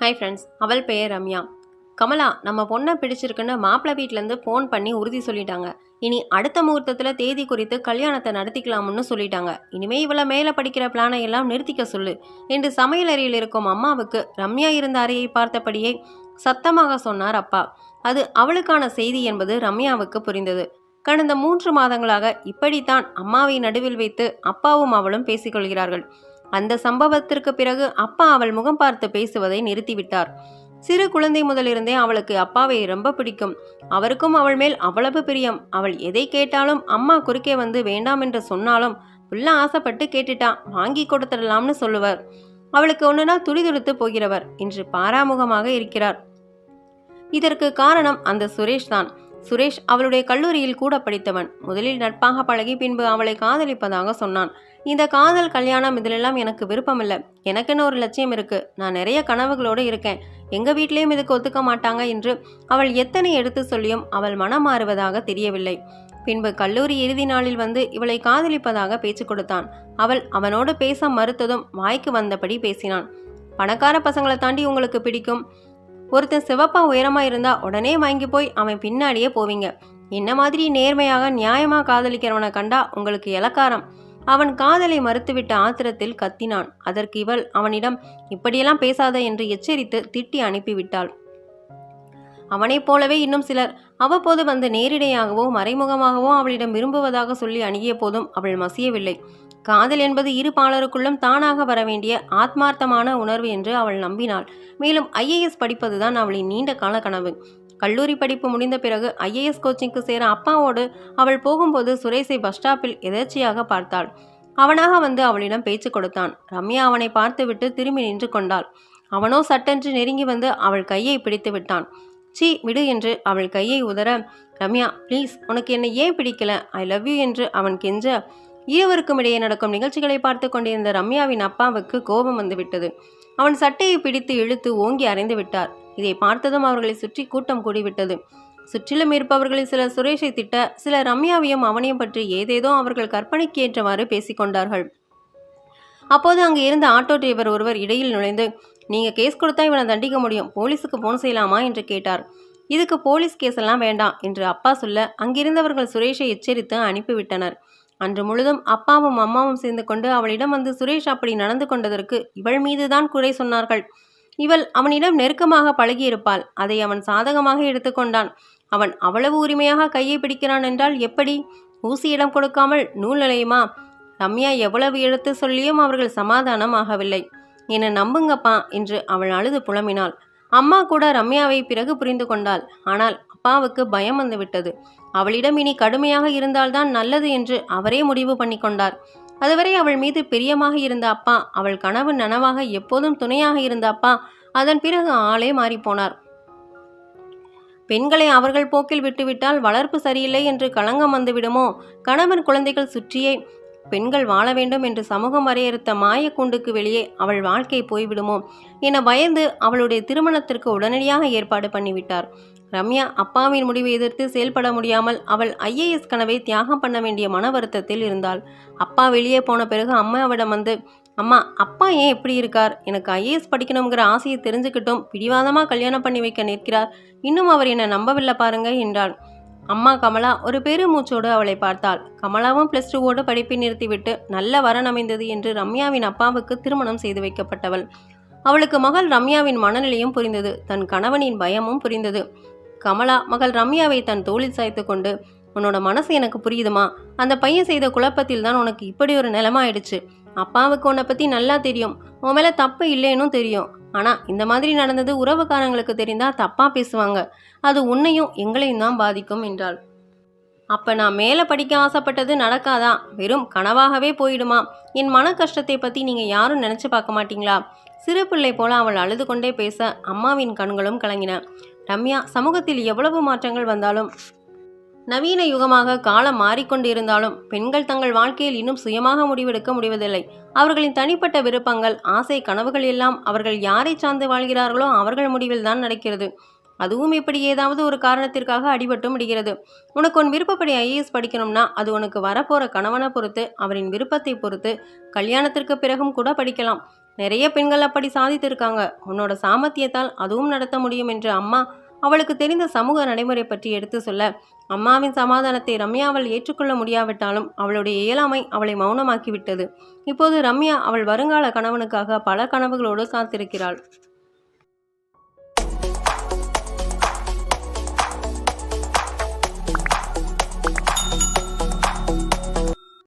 Hi friends அவள் பெயர் ரம்யா. கமலா நம்ம பொண்ணை பிடிச்சிருக்குன்னு மாப்பிள்ளை வீட்டிலேருந்து ஃபோன் பண்ணி உறுதி சொல்லிட்டாங்க. இனி அடுத்த முகூர்த்தத்தில் தேதி குறித்து கல்யாணத்தை நடத்திக்கலாம்னு சொல்லிட்டாங்க. இனிமே இவளை மேலே படிக்கிற பிளானை எல்லாம் நிறுத்திக்க சொல்லு. என்று சமையலறையில் இருக்கும் அம்மாவுக்கு ரம்யா இருந்த அறையை பார்த்தபடியே சத்தமாக சொன்னார் அப்பா. அது அவளுக்கான செய்தி என்பது ரம்யாவுக்கு புரிந்தது. கடந்த மூன்று மாதங்களாக இப்படித்தான் அம்மாவை நடுவில் வைத்து அப்பாவும் அவளும் பேசிக்கொள்கிறார்கள். அந்த சம்பவத்திற்கு பிறகு அப்பா அவள் முகம் பார்த்து பேசுவதை நிறுத்திவிட்டார். சிறு குழந்தை முதலிருந்தே அவளுக்கு அப்பாவை ரொம்ப பிடிக்கும். அவருக்கும் அவள் மேல் அவ்வளவு பிரியம். அவள் எதை கேட்டாலும் அம்மா குறுக்கே வந்து வேண்டாம் என்று சொன்னாலும் உள்ள ஆசைப்பட்டு கேட்டுட்டா வாங்கி கொடுத்துடலாம்னு சொல்லுவார். அவளுக்கு ஒன்றுனா துடிதுடித்து போகிறவர். இன்று பாராமுகமாக இருக்கிறார். இதற்கு காரணம் அந்த சுரேஷ் தான் சுரேஷ் அவளுடைய கல்லூரியில் கூட படித்தவன். முதலில் நட்பாக பழகி பின்பு அவளை காதலிப்பதாக சொன்னான். இந்த காதல் கல்யாணம் இதிலெல்லாம் எனக்கு விருப்பமில்லை. எனக்குன்னு ஒரு லட்சியம் இருக்கு? நான் நிறைய கனவுகளோடு இருக்கேன். எங்க வீட்லேயும் இதுக்கு ஒத்துக்க மாட்டாங்க என்று அவள் எத்தனை எடுத்து சொல்லியும் அவள் மனம் மாறுவதாக தெரியவில்லை. பின்பு கல்லூரி இறுதி நாளில் வந்து இவளை காதலிப்பதாக பேச்சு கொடுத்தான். அவள் அவனோடு பேச மறுத்ததும் வாய்க்கு வந்தபடி பேசினான். பணக்கார பசங்களை தாண்டி உங்களுக்கு பிடிக்கும்? ஒருத்தன் சிவப்பா உயரமா இருந்தா உடனே வாங்கி போய் அவன் பின்னாடியே போவீங்க. என்ன மாதிரி நேர்மையாக நியாயமா காதலிக்கிறவனை கண்டா உங்களுக்கு இலக்காரம். அவன் காதலை மறுத்துவிட்ட ஆத்திரத்தில் கத்தினான். அதற்கு இவள் அவனிடம் இப்படியெல்லாம் பேசாத என்று எச்சரித்து திட்டி அனுப்பிவிட்டாள். அவனைப் போலவே இன்னும் சிலர் அவ்வப்போது வந்து நேரிடையாகவோ மறைமுகமாகவோ அவளிடம் விரும்புவதாக சொல்லி அணுகிய போதும் அவள் மசியவில்லை. காதல் என்பது இரு பாலருக்குள்ளும் தானாக வர வேண்டிய ஆத்மார்த்தமான உணர்வு என்று அவள் நம்பினாள். மேலும் ஐஏஎஸ் படிப்பதுதான் அவளின் நீண்ட கால கனவு. கல்லூரி படிப்பு முடிந்த பிறகு ஐஏஎஸ் கோச்சிங்க்கு சேர அப்பாவோடு அவள் போகும்போது சுரேஷை பஸ் ஸ்டாப்பில் எதர்ச்சியாக பார்த்தாள். அவனாக வந்து அவளிடம் பேச்சு கொடுத்தான். ரம்யா அவனை பார்த்துவிட்டு திரும்பி நின்று கொண்டாள். அவனோ சட்டென்று நெருங்கி வந்து அவள் கையை பிடித்து விட்டான். சீ விடு என்று அவள் கையை உதற ரம்யா ப்ளீஸ் உனக்கு என்னை ஏன் பிடிக்கல? ஐ லவ் யூ என்று அவன் கெஞ்ச. இருவருக்கும் இடையே நடக்கும் நிகழ்ச்சிகளை பார்த்து கொண்டிருந்த ரம்யாவின் அப்பாவுக்கு கோபம் வந்துவிட்டது. அவன் சட்டையை பிடித்து இழுத்து ஓங்கி அறைந்து விட்டார். இதை பார்த்ததும் அவர்களை சுற்றி கூட்டம் கூடிவிட்டது. சுற்றிலும் இருப்பவர்களில் சிலர் சுரேஷை திட்ட சிலர் ரம்யாவையும் அவனையும் பற்றி ஏதேதோ அவர்கள் கற்பனைக்கு ஏற்றவாறு பேசிக்கொண்டார்கள் அப்போது அங்கு இருந்த ஆட்டோ டிரைவர் ஒருவர் இடையில் நுழைந்து நீங்கள் கேஸ் கொடுத்தா இவனை தண்டிக்க முடியும். போலீஸுக்கு போன் செய்யலாமா? என்று கேட்டார். இதுக்கு போலீஸ் கேஸ் எல்லாம் வேண்டாம் என்று அப்பா சொல்ல அங்கிருந்தவர்கள் சுரேஷை எச்சரித்து அனுப்பிவிட்டனர் அன்று முழுதும் அப்பாவும் அம்மாவும் சேர்ந்து கொண்டு அவளிடம் வந்து சுரேஷ் அப்படி நடந்து கொண்டதற்கு இவள் மீதுதான் குறை சொன்னார்கள். இவள் அவனிடம் நெருக்கமாக பழகியிருப்பாள். அதை அவன் சாதகமாக எடுத்துக்கொண்டான். அவன் அவ்வளவு உரிமையாக கையை பிடிக்கிறான் என்றால் எப்படி? ஊசி இடம் கொடுக்காமல் நூல் நிலையுமா? ரம்யா எவ்வளவு எடுத்து சொல்லியும் அவர்கள் சமாதானம் ஆகவில்லை. என்னை நம்புங்கப்பா என்று அவள் அழுது புலம்பினாள். அம்மா கூட ரம்யாவை பிறகு புரிந்து கொண்டாள். ஆனால் அப்பாவுக்கு பயம் வந்துவிட்டது அவளிடம் இனி கடுமையாக இருந்தால்தான் நல்லது என்று அவரே முடிவு பண்ணி கொண்டார். அதுவரை அவள் மீது பிரியமாக இருந்த அப்பா அவள் கனவு நனவாக எப்போதும் துணையாக இருந்த அப்பா அதன் பிறகு ஆளே மாறிப்போனார். பெண்களை அவர்கள் போக்கில் விட்டுவிட்டால் வளர்ப்பு சரியில்லை என்று களங்கம் வந்துவிடுமோ கணவன் குழந்தைகள் சுற்றியே பெண்கள் வாழ வேண்டும் என்று சமூகம் வரையறுத்த மாயக்குண்டுக்கு வெளியே அவள் வாழ்க்கை போய்விடுமோ என பயந்து அவளுடைய திருமணத்திற்கு உடனடியாக ஏற்பாடு பண்ணிவிட்டார். ரம்யா அப்பாவின் முடிவை எதிர்த்து செயல்பட முடியாமல் அவள் ஐஏஎஸ் கனவை தியாகம் பண்ண வேண்டிய மன வருத்தத்தில் இருந்தாள். அப்பா வெளியே போன பிறகு அம்மாவிடம் வந்து அம்மா அப்பா ஏன் எப்படி இருக்கார்? எனக்கு ஐஏஎஸ் படிக்கணுங்கிற ஆசையை தெரிஞ்சுக்கிட்டும் பிடிவாதமாக கல்யாணம் பண்ணி வைக்க நிற்கிறார். இன்னும் அவர் என்னை நம்பவில்லை பாருங்க என்றாள். அம்மா கமலா ஒரு பெருமூச்சோடு அவளை பார்த்தாள். கமலாவும் பிளஸ் டூவோடு படிப்பை நிறுத்திவிட்டு நல்ல வரன் அமைந்தது என்று ரம்யாவின் அப்பாவுக்கு திருமணம் செய்து வைக்கப்பட்டவள். அவளுக்கு மகள் ரம்யாவின் மனநிலையும் புரிந்தது. தன் கணவனின் பயமும் புரிந்தது. கமலா மகள் ரம்யாவை தன் தோளில் சாய்த்து கொண்டு உன்னோட மனசு எனக்கு புரியுதுமா? அந்த பையன் செய்த குழப்பத்தில் தான் உனக்கு இப்படி ஒரு நிலமாயிடுச்சு அப்பாவுக்கு உன்னை பற்றி நல்லா தெரியும். உன் மேலே தப்பு இல்லைன்னு தெரியும். ஆனால் இந்த மாதிரி நடந்தது உறவுக்காரங்களுக்கு தெரிந்தால் தப்பாக பேசுவாங்க. அது உன்னையும் எங்களையும் தான் பாதிக்கும் என்றாள். அப்போ நான் மேலே படிக்க ஆசைப்பட்டது நடக்காதா? வெறும் கனவாகவே போயிடுமா? என் மன கஷ்டத்தை பற்றி நீங்கள் யாரும் நினச்சி பார்க்க மாட்டீங்களா? சிறு பிள்ளை போல அவள் அழுது கொண்டே பேச அம்மாவின் கண்களும் கலங்கின. ரம்யா சமூகத்தில் எவ்வளவு மாற்றங்கள் வந்தாலும் நவீன யுகமாக காலம் மாறிக்கொண்டிருந்தாலும் பெண்கள் தங்கள் வாழ்க்கையில் இன்னும் சுயமாக முடிவெடுக்க முடிவதில்லை. அவர்களின் தனிப்பட்ட விருப்பங்கள் ஆசை கனவுகள் எல்லாம் அவர்கள் யாரை சார்ந்து வாழ்கிறார்களோ அவர்கள் முடிவில் தான் நடக்கிறது. அதுவும் இப்படி ஏதாவது ஒரு காரணத்திற்காக அடிபட்டு முடிகிறது. உனக்கு உன் விருப்பப்படி ஐஏஎஸ் படிக்கணும்னா அது உனக்கு வரப்போற கணவனை பொறுத்து அவரின் விருப்பத்தை பொறுத்து கல்யாணத்திற்கு பிறகும் கூட படிக்கலாம். நிறைய பெண்கள் அப்படி சாதித்திருக்காங்க. உன்னோட சாமர்த்தியத்தால் அதுவும் நடத்த முடியும் என்று அம்மா அவளுக்கு தெரிந்த சமூக நடைமுறை பற்றி எடுத்து சொல்ல அம்மாவின் சமாதானத்தை ரம்யாவால் ஏற்றுக்கொள்ள முடியாவிட்டாலும் அவளுடைய இயலாமை அவளை மௌனமாக்கிவிட்டது. இப்போது ரம்யா அவள் வருங்கால கணவனுக்காக பல கனவுகளோடு காத்திருக்கிறாள்.